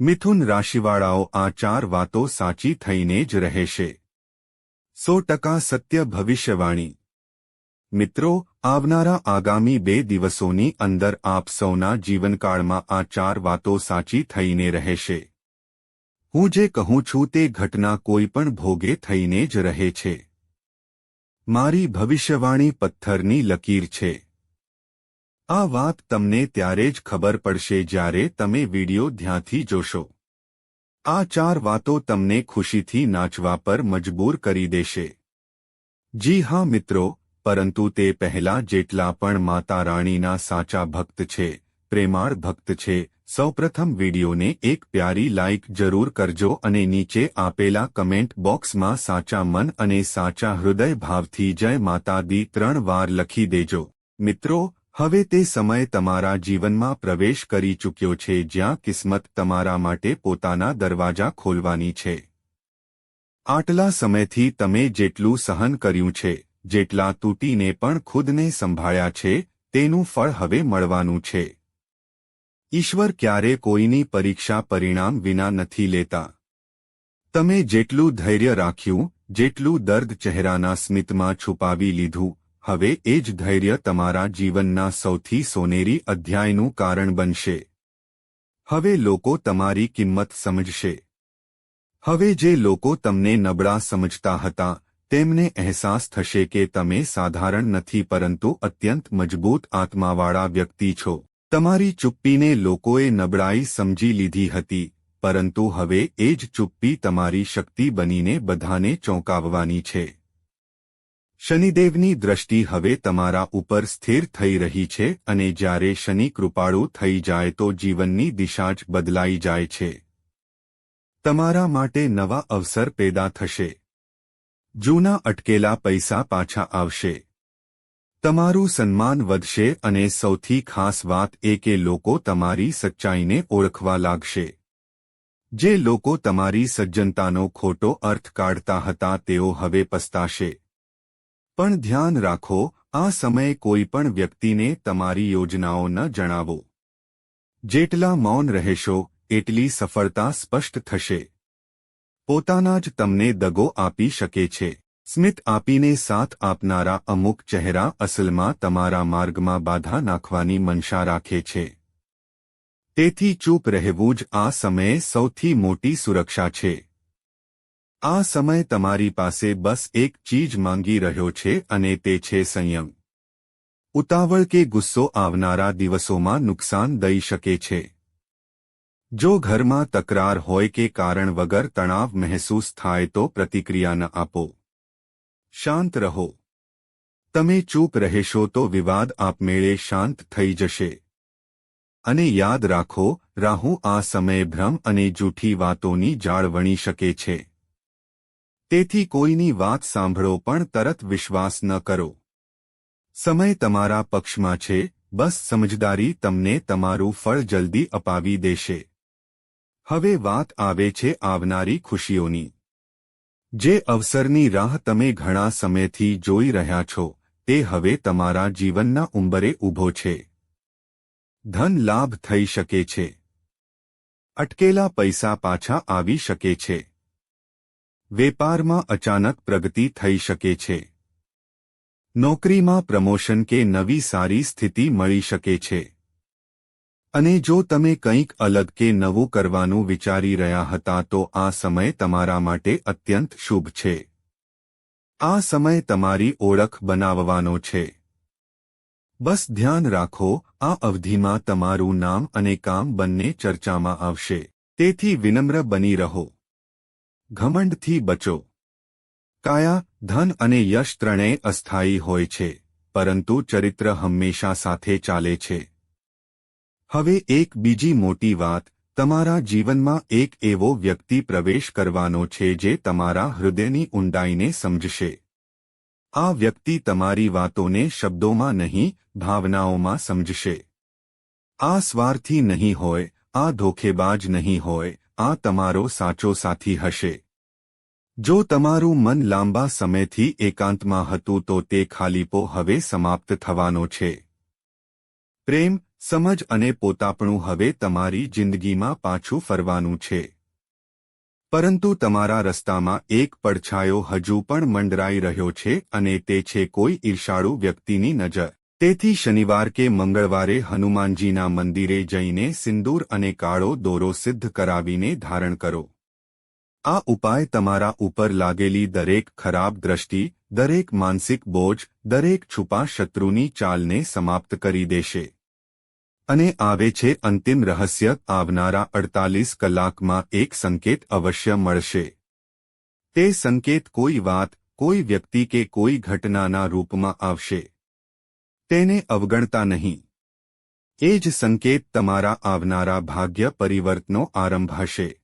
મિથુન રાશિવાળાઓ આ ચાર વાતો સાચી થઈને જ રહેશે સો ટકા સત્ય ભવિષ્યવાણી. મિત્રો, આવનારા આગામી બે દિવસોની અંદર આપ સૌના જીવનકાળમાં આ ચાર વાતો સાચી થઈને રહેશે હું જે કહું છું તે ઘટના કોઈ પણ ભોગે થઈને જ રહે છે. મારી ભવિષ્યવાણી પથ્થરની લકીર છે. આ વાત તમને ત્યારે જ ખબર પડશે જ્યારે તમે વિડિયો ધ્યાનથી જોશો. આ ચાર વાતો તમને ખુશીથી નાચવા પર મજબૂર કરી દેશે. જી હા મિત્રો, પરંતુ તે પહેલા જેટલા પણ માતા રાણીના સાચા ભક્ત છે, પ્રેમાળ ભક્ત છે, સૌપ્રથમ વિડિયોને એક પ્યારી લાઇક જરૂર કરજો અને નીચે આપેલા કમેન્ટ બોક્સમાં સાચા મન અને સાચા હૃદય ભાવથી જય માતા દી ત્રણ વાર લખી દેજો. મિત્રો હવે તે સમય તમારા જીવનમાં પ્રવેશ કરી ચૂક્યો છે જ્યાં કિસ્મત તમારા માટે પોતાના દરવાજા ખોલવાની છે. આટલા સમયથી તમે જેટલું સહન કર્યું છે, જેટલા તૂટીને પણ ખુદને સંભાળ્યા છે, તેનું ફળ હવે મળવાનું છે. ઈશ્વર ક્યારે કોઈની પરીક્ષા પરિણામ વિના નથી લેતા. તમે જેટલું ધૈર્ય રાખ્યું, જેટલું દર્દ ચહેરાના સ્મિતમાં છુપાવી લીધું હવે એ જ ધૈર્ય તમારા જીવનના સૌથી સોનેરી અધ્યાયનું કારણ બનશે. હવે લોકો તમારી કિંમત સમજશે. હવે જે લોકો તમને નબળા સમજતા હતા, તેમને અહેસાસ થશે કે તમે સાધારણ નથી પરંતુ અત્યંત મજબૂત આત્માવાળા વ્યક્તિ છો. તમારી ચુપ્પીને લોકોએ નબળાઈ સમજી લીધી હતી, પરંતુ હવે એ જ ચુપ્પી તમારી શક્તિ બનીને બધાને ચોંકાવવાની છે. શનિદેવની દ્રષ્ટિ હવે તમારા ઉપર સ્થિર થઈ રહી છે અને જ્યારે શનિ કૃપાળુ થઈ જાય તો જીવનની દિશા જ બદલાઈ જાય છે. તમારા માટે નવા અવસર પેદા થશે. જૂના અટકેલા પૈસા પાછા આવશે. તમારું સન્માન વધશે અને સૌથી ખાસ વાત એ કે લોકો તમારી સચ્ચાઈને ઓળખવા લાગશે. જે લોકો તમારી સજ્જનતાનો ખોટો અર્થ કાઢતા હતા તેઓ હવે પસ્તાશે. પણ ધ્યાન રાખો, આ સમયે કોઈ પણ વ્યક્તિને તમારી યોજનાઓ ન જણાવો. જેટલા મૌન રહેશો, એટલી સફળતા સ્પષ્ટ થશે. પોતાના જ તમને દગો આપી શકે છે. સ્મિત આપીને સાથ આપનારા અમુક ચહેરા અસલમાં તમારા માર્ગમાં બાધા નાખવાની મનશા રાખે છે. તેથી ચૂપ રહેવું જ આ સમયે સૌથી મોટી સુરક્ષા છે. આ સમય તમારી પાસે બસ એક ચીજ માંગી રહ્યો છે અને તે છે સંયમ. ઉતાવળ કે ગુસ્સો આવનારા દિવસોમાં નુકસાન દઈ શકે છે. જો ઘરમાં તકરાર હોય કે કારણ વગર તણાવ મહેસૂસ થાય તો પ્રતિક્રિયા ન આપો. શાંત રહો. તમે ચૂપ રહેશો તો વિવાદ આપમેળે શાંત થઈ જશે. અને યાદ રાખો, રાહુ આ સમયે ભ્રમ અને જૂઠી વાતોની જાળ વણી શકે છે. તેથી કોઈની વાત સાંભળો પણ તરત વિશ્વાસ ન કરો. સમય તમારા પક્ષમાં છે, બસ સમજદારી તમને તમારું ફળ જલ્દી અપાવી દેશે. હવે વાત આવે છે આવનારી ખુશીઓની. જે અવસરની રાહ તમે ઘણા સમયથી જોઈ રહ્યા છો, તે હવે તમારા જીવનના ઉંબરે ઊભો છે. ધન લાભ થઈ શકે છે. અટકેલા પૈસા પાછા આવી શકે છે. વેપારમાં અચાનક પ્રગતિ થઈ શકે છે. નોકરીમાં પ્રમોશન કે નવી સારી સ્થિતિ મળી શકે છે. અને જો તમે કંઈક અલગ કે નવું કરવાનું વિચારી રહ્યા હતા તો આ સમય તમારા માટે અત્યંત શુભ છે. આ સમય તમારી ઓળખ બનાવવાનો છે. બસ ધ્યાન રાખો, આ અવધિમાં તમારું નામ અને કામ બંને ચર્ચામાં આવશે. તેથી વિનમ્ર બની રહો. ઘમંડથી બચો. કાયા, ધન અને યશ ત્રણેય અસ્થાયી હોય છે, પરંતુ ચરિત્ર હંમેશા સાથે ચાલે છે. હવે એક બીજી મોટી વાત, તમારા જીવનમાં એક એવો વ્યક્તિ પ્રવેશ કરવાનો છે જે તમારા હૃદયની ઊંડાઈને સમજશે. આ વ્યક્તિ તમારી વાતોને શબ્દોમાં નહીં, ભાવનાઓમાં સમજશે. આ સ્વાર્થી નહીં હોય, આ ધોખેબાજ નહીં હોય આ તમારો સાચો સાથી હશે. જો તમારું મન લાંબા સમયથી એકાંતમાં હતું તો તે ખાલીપો હવે સમાપ્ત થવાનો છે. પ્રેમ, સમજ અને પોતાપણું હવે તમારી જિંદગીમાં પાછું ફરવાનું છે. પરંતુ તમારા રસ્તામાં એક પડછાયો હજુ પણ મંડરાઈ રહ્યો છે અને તે છે કોઈ ઈર્ષાળુ વ્યક્તિની નજર. તેથી શનિવાર કે મંગળવારે હનુમાનજીના મંદિરે જઈને સિંદૂર અને કાળો દોરો સિદ્ધ કરાવીને ધારણ કરો. આ ઉપાય તમારા ઉપર લાગેલી દરેક ખરાબ દ્રષ્ટિ, દરેક માનસિક બોજ, દરેક છુપા શત્રુની ચાલને સમાપ્ત કરી દેશે. અને આવે છે અંતિમ રહસ્ય, આવનારા અડતાલીસ કલાકમાં એક સંકેત અવશ્ય મળશે. તે સંકેત કોઈ વાત, કોઈ વ્યક્તિ કે કોઈ ઘટનાના રૂપમાં આવશે. તેને અવગણતા નહીં. એ જ સંકેત તમારા આવનારા ભાગ્ય પરિવર્તનો આરંભ હશે.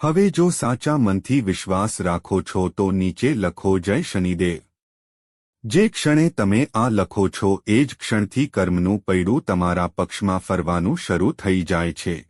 હવે જો સાચા મનથી વિશ્વાસ રાખો છો તો નીચે લખો જય શનિદેવ. જે ક્ષણે તમે આ લખો છો એ જ ક્ષણથી કર્મનું પૈડું તમારા પક્ષમાં ફરવાનું શરૂ થઈ જાય છે.